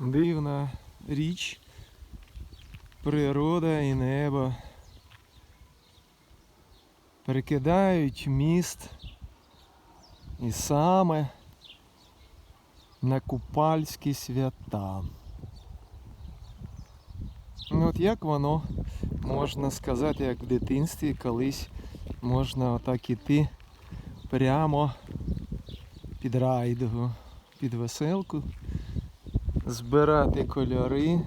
Дивна річ, природа і небо перекидають міст і саме на купальські свята. Ну, От як воно можна сказати, як в дитинстві колись можна отак іти прямо під райдугу, під веселку, збирати кольори,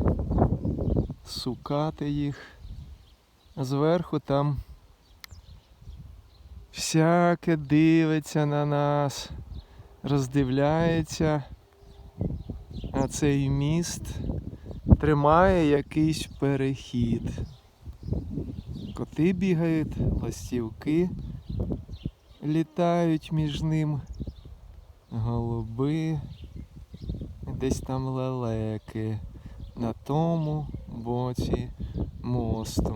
сукати їх. Зверху там всяке дивиться на нас, роздивляється, а цей міст тримає якийсь перехід. Коти бігають, ластівки літають між ним, голуби, десь там лелеки на тому боці мосту.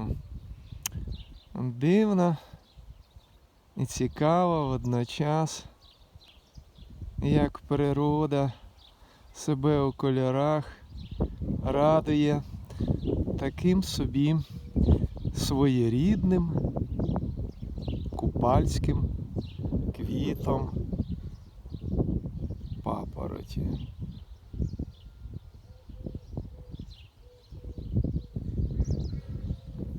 Дивно і цікаво водночас, як природа себе у кольорах радує таким собі своєрідним купальським квітом папороті.